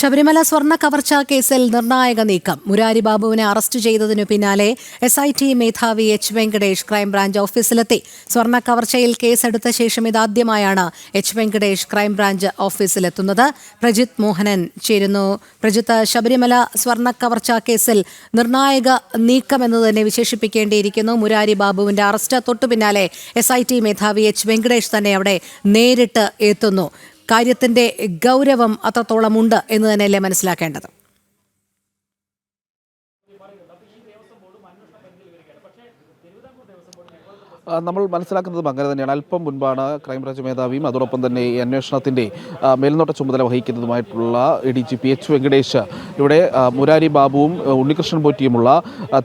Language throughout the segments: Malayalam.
ശബരിമല സ്വർണ കവർച്ച കേസിൽ നിർണായക നീക്കം. മുരാരി ബാബുവിനെ അറസ്റ്റ് ചെയ്തതിനു പിന്നാലെ എസ് ഐ ടി മേധാവി എച്ച് വെങ്കടേഷ് ക്രൈംബ്രാഞ്ച് ഓഫീസിലെത്തി. സ്വർണ കവർച്ചയിൽ കേസെടുത്ത ശേഷം ഇതാദ്യമായാണ് എച്ച് വെങ്കടേഷ് ക്രൈംബ്രാഞ്ച് ഓഫീസിലെത്തുന്നത്. പ്രജിത് മോഹനൻ ചേരുന്നു. പ്രജിത്ത് ശബരിമല സ്വർണ കവർച്ച കേസിൽ നിർണായക നീക്കം എന്ന് തന്നെ വിശേഷിപ്പിക്കേണ്ടിയിരിക്കുന്നു. മുരാരി ബാബുവിന്റെ അറസ്റ്റ് തൊട്ടു പിന്നാലെ എസ് ഐ ടി മേധാവി എച്ച് വെങ്കടേഷ് തന്നെ അവിടെ നേരിട്ട് എത്തുന്നു. കാര്യത്തിന്റെ ഗൗരവം അത്രത്തോളമുണ്ട് എന്ന് തന്നെയല്ലേ മനസ്സിലാക്കേണ്ടത്. നമ്മൾ മനസ്സിലാക്കുന്നതും അങ്ങനെ തന്നെയാണ്. അല്പം മുൻപാണ് ക്രൈംബ്രാഞ്ച് മേധാവിയും അതോടൊപ്പം തന്നെ ഈ അന്വേഷണത്തിന്റെ മേൽനോട്ട ചുമതല വഹിക്കുന്നതുമായിട്ടുള്ള A D G P H Venkatesh ഇവിടെ മുരാരി ബാബുവും ഉണ്ണികൃഷ്ണൻ പോറ്റിയുമുള്ള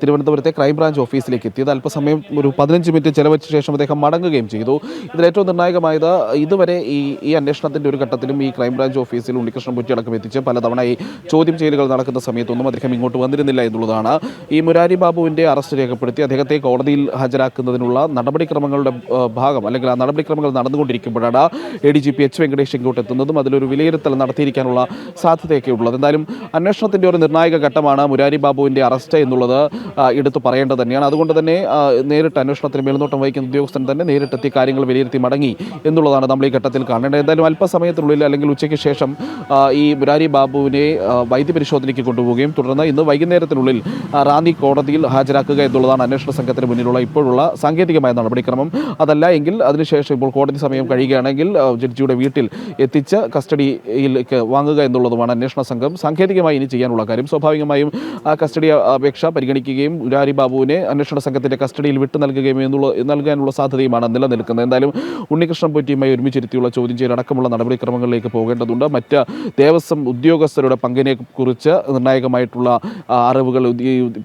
തിരുവനന്തപുരത്തെ ക്രൈംബ്രാഞ്ച് ഓഫീസിലേക്ക് എത്തിയത് അല്പസമയം ഒരു പതിനഞ്ച് മിനിറ്റ് ചെലവച്ച ശേഷം അദ്ദേഹം മടങ്ങുകയും ചെയ്തു. ഇതിലേറ്റവും നിർണായകമായത് ഇതുവരെ ഈ ഈ അന്വേഷണത്തിന്റെ ഒരു ഘട്ടത്തിലും ഈ ക്രൈംബ്രാഞ്ച് ഓഫീസിൽ ഉണ്ണികൃഷ്ണൻ പോറ്റി അടക്കം എത്തിച്ച് പലതവണ ഈ ചോദ്യം ചെയ്യലുകൾ നടക്കുന്ന സമയത്തൊന്നും അദ്ദേഹം ഇങ്ങോട്ട് വന്നിരുന്നില്ല എന്നുള്ളതാണ്. ഈ മുരാരി ബാബുവിന്റെ അറസ്റ്റ് രേഖപ്പെടുത്തി അദ്ദേഹത്തെ കോടതിയിൽ ഹാജരാക്കുന്നതിനുള്ള നടപടിക്രമങ്ങളുടെ ഭാഗം അല്ലെങ്കിൽ ആ നടപടിക്രമങ്ങൾ നടന്നുകൊണ്ടിരിക്കുമ്പോഴാണ് A D G P H Venkatesh ഇങ്ങോട്ട് എത്തുന്നതും അതിലൊരു വിലയിരുത്തൽ നടത്തിയിരിക്കാനുള്ള സാധ്യതയൊക്കെ ഉള്ളത്. എന്തായാലും അന്വേഷണത്തിന്റെ ഒരു നിർണായക ഘട്ടമാണ് മുരാരി ബാബുവിന്റെ അറസ്റ്റ് എന്നുള്ളത് എടുത്ത് പറയേണ്ടത് തന്നെയാണ്. അതുകൊണ്ട് തന്നെ നേരിട്ട് അന്വേഷണത്തിന് മേൽനോട്ടം വഹിക്കുന്ന ഉദ്യോഗസ്ഥൻ തന്നെ നേരിട്ടെത്തി കാര്യങ്ങൾ വിലയിരുത്തി മടങ്ങി എന്നുള്ളതാണ് നമ്മൾ ഈ ഘട്ടത്തിൽ കാണേണ്ടത്. എന്തായാലും അല്പസമയത്തിനുള്ളിൽ അല്ലെങ്കിൽ ഉച്ചയ്ക്ക് ശേഷം ഈ മുരാരി ബാബുവിനെ വൈദ്യ വൈദ്യപരിശോധനയ്ക്ക് കൊണ്ടുപോവുകയും തുടർന്ന് ഇന്ന് വൈകുന്നേരത്തിനുള്ളിൽ റാന്നി കോടതിയിൽ ഹാജരാക്കുക എന്നുള്ളതാണ് അന്വേഷണ സംഘത്തിന് മുന്നിലുള്ള ഇപ്പോഴുള്ള സാങ്കേതികമായ നടപടിക്രമം അതല്ല എങ്കിൽ അതിനുശേഷം ഇപ്പോൾ കോടതി സമയം കഴിയുകയാണെങ്കിൽ ജഡ്ജിയുടെ വീട്ടിൽ എത്തിച്ച് കസ്റ്റഡിയിലേക്ക് വാങ്ങുക എന്നുള്ളതുമാണ് അന്വേഷണ സംഘം. സാങ്കേതികമായി ഇനി ചെയ്യാനുള്ള കാര്യം സ്വാഭാവികമായും ആ കസ്റ്റഡി അപേക്ഷ പരിഗണിക്കുകയും ഉരാരി ബാബുവിനെ അന്വേഷണ സംഘത്തിന്റെ കസ്റ്റഡിയിൽ വിട്ടു നൽകുകയും എന്നുള്ള നൽകാനുള്ള സാധ്യതയുമാണ് നിലനിൽക്കുന്നത്. എന്തായാലും ഉണ്ണികൃഷ്ണൻ പൊറ്റിയുമായി ഒരുമിച്ചിരുത്തിയുള്ള ചോദ്യം ചെയ്യലടക്കമുള്ള നടപടിക്രമങ്ങളിലേക്ക് പോകേണ്ടതുണ്ട്. മറ്റ് ദേവസ്വം ഉദ്യോഗസ്ഥരുടെ പങ്കിനെ കുറിച്ച് നിർണായകമായിട്ടുള്ള അറിവുകൾ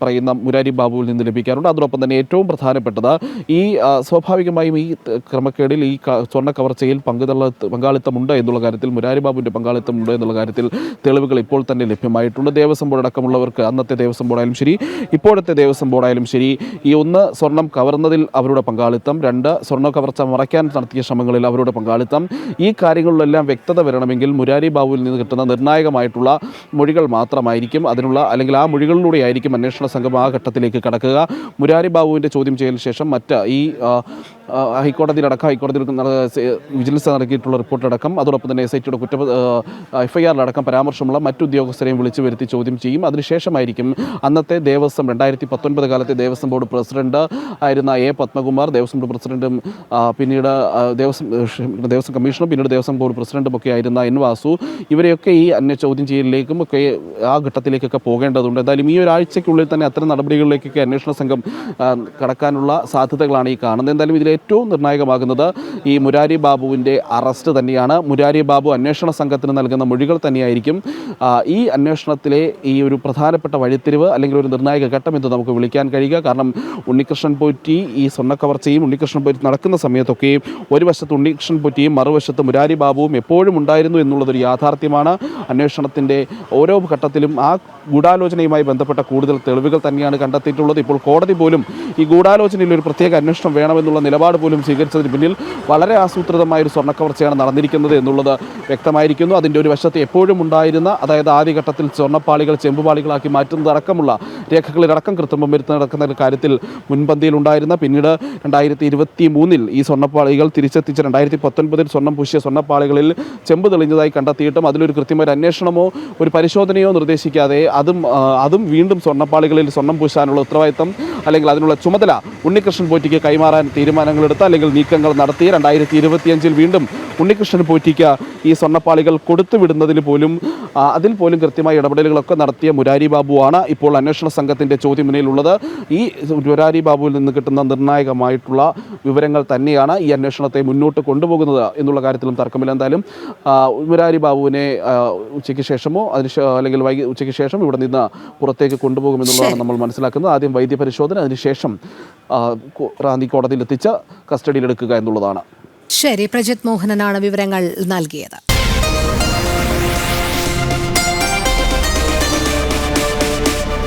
പറയുന്ന മുരാരി ബാബുവിൽ നിന്ന് ലഭിക്കാറുണ്ട്. അതോടൊപ്പം തന്നെ ഏറ്റവും പ്രധാനപ്പെട്ടത് ഈ സ്വാഭാവികമായും ഈ ക്രമക്കേടിൽ ഈ സ്വർണ കവർച്ചയിൽ പങ്കുതള്ള പങ്കാളിത്തമുണ്ട് എന്നുള്ള കാര്യത്തിൽ മുരാരി ബാബുവിന്റെ പങ്കാളിത്തമുണ്ട് എന്നുള്ള കാര്യത്തിൽ തെളിവുകൾ ഇപ്പോൾ തന്നെ ലഭ്യമായിട്ടുണ്ട്. ദേവസ്വം ബോർഡ് അടക്കമുള്ളവർക്ക് അന്നത്തെ ദേവസ്വം ബോർഡായാലും ശരി ഇപ്പോഴത്തെ ദേവസ്വം ബോർഡായാലും ശരി ഈ ഒന്ന് സ്വർണം കവർന്നതിൽ അവരുടെ പങ്കാളിത്തം രണ്ട് സ്വർണ കവർച്ച മറയ്ക്കാൻ നടത്തിയ ശ്രമങ്ങളിൽ അവരുടെ പങ്കാളിത്തം. ഈ കാര്യങ്ങളിലെല്ലാം വ്യക്തത വരണമെങ്കിൽ മുരാരി ബാബുവിൽ നിന്ന് കിട്ടുന്ന നിർണായകമായിട്ടുള്ള മൊഴികൾ മാത്രമായിരിക്കും. അതിനുള്ള അല്ലെങ്കിൽ ആ മൊഴികളിലൂടെ ആയിരിക്കും അന്വേഷണ സംഘം ആ ഘട്ടത്തിലേക്ക് കടക്കുക. മുരാരി ബാബുവിന്റെ ചോദ്യം ചെയ്യലിന് ശേഷം മറ്റ് ഈ ഹൈക്കോടതിയിലടക്കം ഹൈക്കോടതിയിൽ വിജിലൻസ് നടത്തിയിട്ടുള്ള റിപ്പോർട്ടടക്കം അതോടൊപ്പം തന്നെ എസ് ഐ ടിയുടെ കുറ്റ എഫ് ഐ ആറിലടക്കം പരാമർശമുള്ള മറ്റു ഉദ്യോഗസ്ഥരെയും വിളിച്ചു വരുത്തി ചോദ്യം ചെയ്യും. അതിനുശേഷമായിരിക്കും അന്നത്തെ ദേവസ്വം രണ്ടായിരത്തി പത്തൊൻപത് കാലത്തെ ദേവസ്വം ബോർഡ് പ്രസിഡന്റ് ആയിരുന്ന എ. പത്മകുമാർ ദേവസ്വം ബോർഡ് പ്രസിഡന്റും പിന്നീട് ദേവസ്വം ദേവസ്വം കമ്മീഷണറും പിന്നീട് ദേവസ്വം ബോർഡ് പ്രസിഡന്റും ഒക്കെ ആയിരുന്ന എൻ വാസു ഇവരെയൊക്കെ ഈ അന്യ ചോദ്യം ചെയ്യലിലേക്കും ഒക്കെ ആ ഘട്ടത്തിലേക്കൊക്കെ പോകേണ്ടതുണ്ട്. എന്തായാലും ഈ ഒരാഴ്ചയ്ക്കുള്ളിൽ തന്നെ അത്തരം നടപടികളിലേക്കൊക്കെ അന്വേഷണ സംഘം കടക്കാനുള്ള സാധ്യതകളാണ് ഈ കാണുന്നത്. എന്തായാലും ഇതിൽ ഏറ്റവും നിർണായകമാകുന്നത് ഈ മുരാരി ബാബുവിന്റെ അറസ്റ്റ് തന്നെയാണ്. മുരാരി ബാബു അന്വേഷണ സംഘത്തിന് നൽകുന്ന മൊഴികൾ തന്നെയായിരിക്കും. ഈ അന്വേഷണത്തിലെ ഈ ഒരു പ്രധാനപ്പെട്ട വഴിത്തിരിവ് അല്ലെങ്കിൽ ഒരു നിർണായക ഘട്ടം എന്ന് നമുക്ക് വിളിക്കാൻ കഴിയുക. കാരണം ഉണ്ണികൃഷ്ണൻ പോറ്റി ഈ സ്വർണക്കവർച്ചയും ഉണ്ണികൃഷ്ണൻ പോറ്റി നടക്കുന്ന സമയത്തൊക്കെയും ഒരു വശത്ത് ഉണ്ണികൃഷ്ണൻ പോറ്റിയും മറുവശത്ത് മുരാരി ബാബുവും എപ്പോഴും ഉണ്ടായിരുന്നു എന്നുള്ളതൊരു യാഥാർത്ഥ്യമാണ്. അന്വേഷണത്തിന്റെ ഓരോ ഘട്ടത്തിലും ആ ഗൂഢാലോചനയുമായി ബന്ധപ്പെട്ട കൂടുതൽ തെളിവുകൾ തന്നെയാണ് കണ്ടെത്തിയിട്ടുള്ളത്. ഇപ്പോൾ കോടതി പോലും ഈ ഗൂഢാലോചനയിൽ ഒരു പ്രത്യേക അന്വേഷണം വേണമെന്നുള്ള നിലപാട് പോലും സ്വീകരിച്ചതിന് പിന്നിൽ വളരെ ആസൂത്രിതമായ ഒരു സ്വർണക്കവർച്ചയാണ് നടന്നിരിക്കുന്നത് എന്നുള്ളത് വ്യക്തമായിരിക്കുന്നു. അതിന്റെ ഒരു വശത്ത് എപ്പോഴും ഉണ്ടായിരുന്ന അതായത് ആദ്യഘട്ടത്തിൽ സ്വർണപ്പാളികൾ ചെമ്പുപാളികളാക്കി മാറ്റുന്നതടക്കമുള്ള രേഖകളിലടക്കം കൃത്രിമം വരുത്തുന്ന നടക്കുന്ന കാര്യത്തിൽ മുൻപന്തിയിലുണ്ടായിരുന്ന പിന്നീട് രണ്ടായിരത്തി ഇരുപത്തി മൂന്നിൽ ഈ സ്വർണപ്പാളികൾ തിരിച്ചെത്തിച്ച രണ്ടായിരത്തി പത്തൊൻപതിൽ സ്വർണം പൂശിയ സ്വർണപ്പാളികളിൽ ചെമ്പ് തെളിഞ്ഞതായി കണ്ടെത്തിയിട്ടും അതിലൊരു കൃത്യമായ ഒരു അന്വേഷണമോ ഒരു പരിശോധനയോ നിർദ്ദേശിക്കാതെ അതും അതും വീണ്ടും സ്വർണപ്പാളികളിൽ സ്വർണം പൂശാനുള്ള ഉത്തരവാദിത്തം അല്ലെങ്കിൽ അതിനുള്ള ചുമതല ഉണ്ണികൃഷ്ണൻ പോറ്റിക്ക് കൈമാറാൻ തീരുമാനങ്ങളെടുത്ത അല്ലെങ്കിൽ നീക്കങ്ങൾ നടത്തി രണ്ടായിരത്തി ഇരുപത്തിയഞ്ചിൽ വീണ്ടും ഉണ്ണികൃഷ്ണൻ പോറ്റിക്ക് ഈ സ്വർണപ്പാളികൾ കൊടുത്തുവിടുന്നതിൽ പോലും അതിൽ പോലും കൃത്യമായ ഇടപെടലുകളൊക്കെ നടത്തിയ മുരാരി ബാബുവാണ് ഇപ്പോൾ അന്വേഷണ സംഘത്തിന്റെ ചോദ്യം മുന്നിലുള്ളത്. ഈ മുരാരി ബാബുവിൽ നിന്ന് കിട്ടുന്ന നിർണായകമായിട്ടുള്ള വിവരങ്ങൾ തന്നെയാണ് ഈ അന്വേഷണത്തെ മുന്നോട്ട് കൊണ്ടുപോകുന്നത് എന്നുള്ള കാര്യത്തിലും തർക്കമില്ല. എന്തായാലും മുരാരി ബാബുവിനെ ഉച്ചയ്ക്ക് ശേഷമോ അതിന് അല്ലെങ്കിൽ വൈകി ഉച്ചയ്ക്ക് ശേഷം ഇവിടെ നിന്ന് പുറത്തേക്ക് കൊണ്ടുപോകുമെന്നുള്ളതാണ് നമ്മൾ മനസ്സിലാക്കുന്നത്. ആദ്യം വൈദ്യപരിശോധന അതിനുശേഷം ആ, അതിനുശേഷം റാന്നി കോടതിയിൽ എത്തിച്ച് കസ്റ്റഡിയിലെടുക്കുക എന്നുള്ളതാണ്. ശരി പ്രജിത് മോഹനനാണ് വിവരങ്ങൾ നൽകിയത്.